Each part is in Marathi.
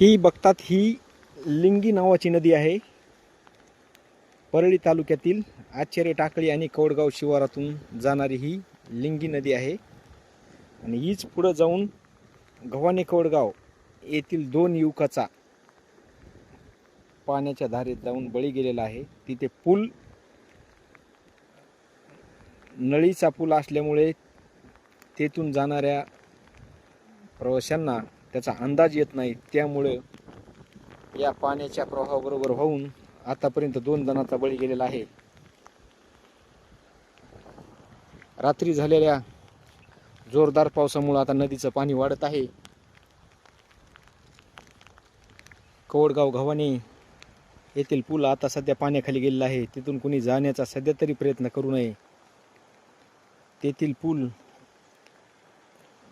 ही बघतात ही लिंगी नावाची नदी आहे. परळी तालुक्यातील आचेरे टाकळी आणि कवडगाव शिवारातून जाणारी ही लिंगी नदी आहे. आणि हीच पुढं जाऊन गव्हाणे कवडगाव येथील दोन युवकाचा पाण्याच्या धारेत जाऊन बळी गेलेला आहे. तिथे पूल नळीचा पूल असल्यामुळे तेथून जाणाऱ्या प्रवाशांना त्याचा अंदाज येत नाही. त्यामुळं या पाण्याच्या प्रवाहाबरोबर होऊन आतापर्यंत दोन जणांचा बळी गेलेला आहे. रात्री झालेल्या जोरदार पावसामुळे आता नदीचं पाणी वाढत आहे. कवडगाव घवाने येथील पूल आता सध्या पाण्याखाली गेलेला आहे. तिथून कुणी जाण्याचा सध्या तरी प्रयत्न करू नये. तेथील पूल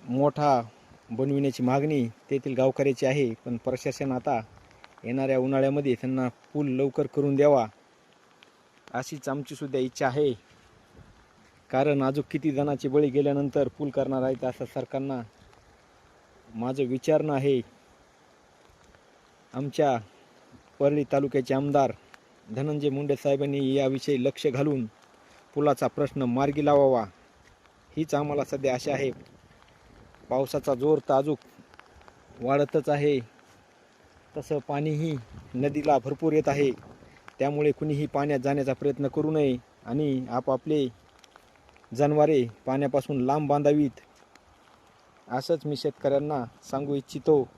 मोठा बनविण्याची मागणी तेथील गावकऱ्याची आहे. पण प्रशासन आता येणाऱ्या उन्हाळ्यामध्ये त्यांना पूल लवकर करून द्यावा अशीच आमचीसुद्धा इच्छा आहे. कारण अजून किती जणाचे बळी गेल्यानंतर पूल करणार आहेत असं सरकारना माझं विचारणं आहे. आमच्या परळी तालुक्याचे आमदार धनंजय मुंडे साहेबांनी याविषयी लक्ष घालून पुलाचा प्रश्न मार्गी लावावा. हीच आम्हाला सध्या आशा आहे. पावसाचा जोर ताजूक वाढतच आहे. तसं पाणीही नदीला भरपूर येत आहे. त्यामुळे कुणीही पाण्यात जाण्याचा प्रयत्न करू नये आणि आपापले जनावरे पाण्यापासून लांब बांधावीत. असंच मी शेतकऱ्यांना सांगू इच्छितो.